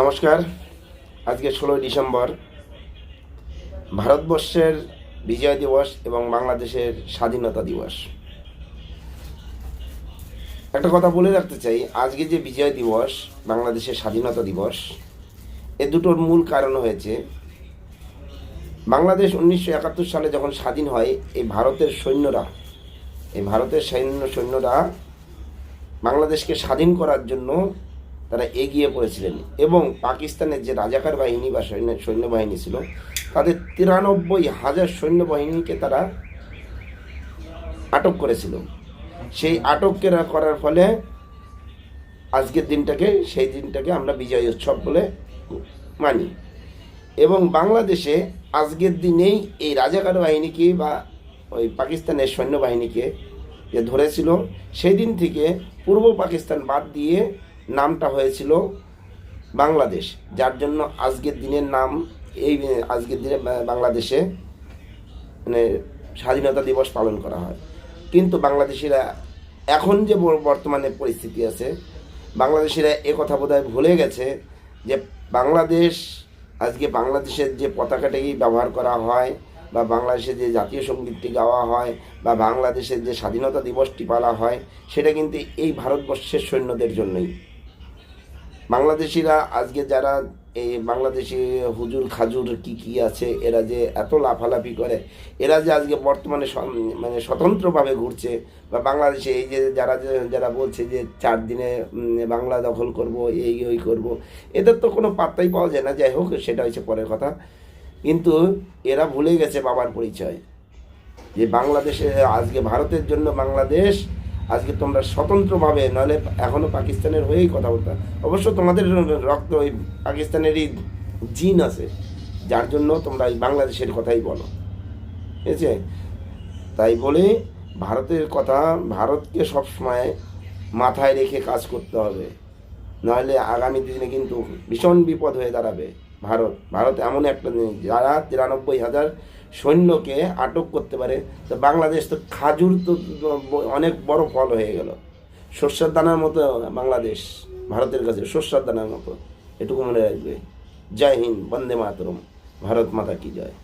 নমস্কার। আজকে ষোলোই ডিসেম্বর। ভারতবর্ষের বিজয় দিবস এবং বাংলাদেশের স্বাধীনতা দিবস। একটা কথা বলে রাখতে চাই, আজকে যে বিজয় দিবস, বাংলাদেশের স্বাধীনতা দিবস, এ দুটোর মূল কারণ হয়েছে, বাংলাদেশ উনিশশো একাত্তর সালে যখন স্বাধীন হয়, এই ভারতের সৈন্যরা, এই ভারতের সৈন্য সৈন্যরা বাংলাদেশকে স্বাধীন করার জন্য তারা এগিয়ে পড়েছিলেন। এবং পাকিস্তানের যে রাজাকার বাহিনী বা সৈন্য, সৈন্যবাহিনী ছিল, তাদের তিরানব্বই হাজার সৈন্যবাহিনীকে তারা আটক করেছিল। সেই আটক কেরা- করার ফলে আজকের দিনটাকে, সেই দিনটাকে আমরা বিজয় উৎসব বলে মানি। এবং বাংলাদেশে আজকের দিনেই এই রাজাকার বাহিনীকে বা ওই পাকিস্তানের সৈন্যবাহিনীকে যে ধরেছিল, সেই দিন থেকে পূর্ব পাকিস্তান বাদ দিয়ে নামটা হয়েছিল বাংলাদেশ, যার জন্য আজকের দিনের নাম এই, আজকের দিনে বাংলাদেশে মানে স্বাধীনতা দিবস পালন করা হয়। কিন্তু বাংলাদেশিরা এখন যে বর্তমানে পরিস্থিতি আছে, বাংলাদেশিরা এ কথা বোধহয় ভুলে গেছে যে বাংলাদেশ, আজকে বাংলাদেশের যে পতাকাটাকেই ব্যবহার করা হয় বা বাংলাদেশের যে জাতীয় সঙ্গীতটি গাওয়া হয় বা বাংলাদেশের যে স্বাধীনতা দিবসটি পালা হয়, সেটা কিন্তু এই ভারতবর্ষের সৈন্যদের জন্যই। বাংলাদেশিরা আজকে যারা এই বাংলাদেশি হুজুর খাজুর কি কি আছে, এরা যে এত লাফালাফি করে, এরা যে আজকে বর্তমানে মানে স্বতন্ত্রভাবে ঘুরছে, বা বাংলাদেশে এই যে যারা যে, যারা বলছে যে চার দিনে বাংলা দখল করব, এই, ওই করব, এদের তো কোনো পাত্তাই পাওয়া যায় না, যাই হোক, সেটা হচ্ছে পরের কথা। কিন্তু এরা ভুলে গেছে বাবার পরিচয়। যে বাংলাদেশে, আজকে ভারতের জন্য বাংলাদেশ আজকে তোমরা স্বতন্ত্রভাবে, নাহলে এখনও পাকিস্তানের হয়েই কথা বলতে অবশ্য তোমাদের রক্ত ওই পাকিস্তানেরই জিন আছে, যার জন্য তোমরা এই বাংলাদেশের কথাই বলো। ঠিক আছে? তাই বলে ভারতের কথা ভারতকে সবসময় মাথায় রেখে কাজ করতে হবে। নাহলে আগামী দিনে কিন্তু ভীষণ বিপদ হয়ে দাঁড়াবে। ভারত। ভারত এমন একটা জিনিস, যারা তিরানব্বই হাজার সৈন্যকে আটক করতে পারে তো বাংলাদেশ তো খাজুর তো অনেক বড় ফল হয়ে গেল। শস্যের দানার মতো বাংলাদেশ ভারতের কাছে শস্যের দানার মতো। এটুকু মনে রাখবে। জয় হিন্দ বন্দে মাতরম ভারত মাতা কি জয়।